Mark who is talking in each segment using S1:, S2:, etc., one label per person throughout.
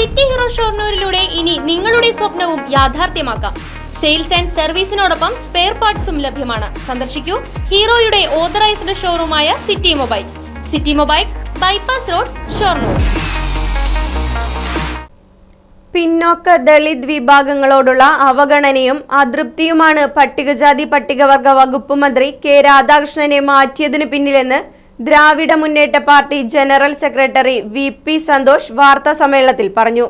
S1: City hero ഷോർണൂരിലൂടെ ഇനി നിങ്ങളുടെ സ്വപ്നവും യാഥാർത്ഥ്യമാക്കാം. സെയിൽസ് ആൻഡ് സർവീസിനോടൊപ്പം സ്പെയർ പാർട്സും ലഭ്യമാണ്. സന്ദർശിക്കൂ ഹീറോയുടെ authorised ഷോറൂമായ city mobiles. City mobiles bypass road Shoranur.
S2: പിന്നോക്ക ദളിത് വിഭാഗങ്ങളോടുള്ള അവഗണനയും അതൃപ്തിയുമാണ് പട്ടികജാതി പട്ടികവർഗ വകുപ്പ് മന്ത്രി കെ രാധാകൃഷ്ണനെ മാറ്റിയതിനു പിന്നിലെന്ന് Dravida Munnetta party general secretary V P Santhosh വാർത്താ സമ്മേളനത്തിൽ പറഞ്ഞു.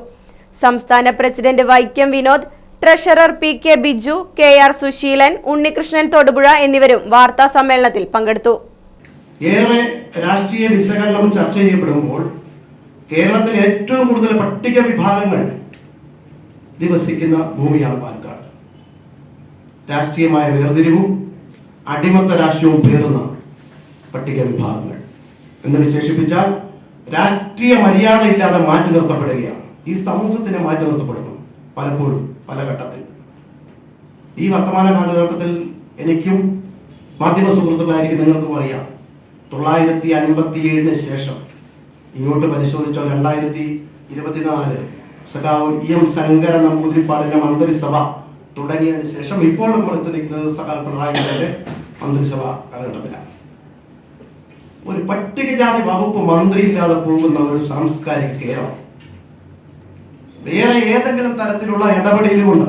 S2: സംസ്ഥാന president Vaikom Vinod treasurer P K Biju K R Susheelan Unnikrishnan Thodupuzha എന്നിവരും വാർത്താ സമ്മേളനത്തിൽ പങ്കെടുത്തു.
S3: ഏറെ രാഷ്ട്രീയ വിശകലനം ചർച്ച ചെയ്യപ്പെടുമ്പോൾ കേരളത്തിലെ ഏറ്റവും കൂടുതൽ പട്ടിക വിഭാഗങ്ങൾ നിവസിക്കുന്ന ഭൂമിയാണ് പാലക്കാട്. രാഷ്ട്രീയമായ വേർതിരിവും അടിമത്ത രാഷ്ട്രീയവും പേറുന്ന പട്ടിക വിഭാഗങ്ങൾ എന്ന് വിശേഷിപ്പിച്ചാൽ രാഷ്ട്രീയ മര്യാദ ഇല്ലാതെ മാറ്റി നിർത്തപ്പെടുകയാണ്. ഈ സമൂഹത്തിന് മാറ്റി നിർത്തപ്പെടുന്നു പലപ്പോഴും പല ഘട്ടത്തിൽ. ഈ വർത്തമാന കാലഘട്ടത്തിൽ എനിക്കും മാധ്യമ സുഹൃത്തുക്കളായിരിക്കും നിങ്ങൾക്കും അറിയാം തൊള്ളായിരത്തി അൻപത്തി ഏഴിന് ശേഷം ഇങ്ങോട്ട് പരിശോധിച്ചാൽ രണ്ടായിരത്തി ഇരുപത്തിനാല് സഖാവ് ഇ എം ശങ്കര നമ്പൂതിരിപ്പാടിന്റെ മന്ത്രിസഭ തുടങ്ങിയതിന് ശേഷം ഇപ്പോൾ നമ്മൾ എത്തി നിൽക്കുന്നത് സഖാവ് പിണറായി മന്ത്രിസഭ കാലഘട്ടത്തിലാണ്. ഒരു പട്ടികജാതി വകുപ്പ് മന്ത്രി ഇല്ലാതെ പോകുന്ന ഒരു സാംസ്കാരിക കേരളം. വേറെ ഏതെങ്കിലും തരത്തിലുള്ള ഇടപെടലുമുണ്ട്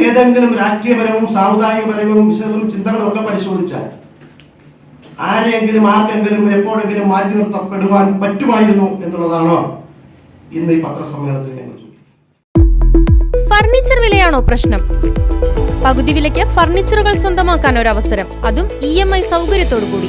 S3: ഏതെങ്കിലും രാഷ്ട്രീയപരവും സാമുദായികപരവും വിശകലനവും ചിന്തകളും ഒക്കെ പരിശോധിച്ചാൽ ആരെങ്കിലും ആർക്കെങ്കിലും എപ്പോഴെങ്കിലും മാറ്റി നിർത്തപ്പെടുവാൻ പറ്റുമായിരുന്നു എന്നുള്ളതാണ് ഇന്ന് ഈ പത്രസമ്മേളനത്തിൽ ഞങ്ങൾ
S1: ഫർണിച്ചർ വിലയാണോ പ്രശ്നം? പകുതി വിലയ്ക്ക് ഫർണിച്ചറുകൾ സ്വന്തമാക്കാൻ ഒരു അവസരം. അതും ഇ എം ഐ സൗകര്യത്തോടു കൂടി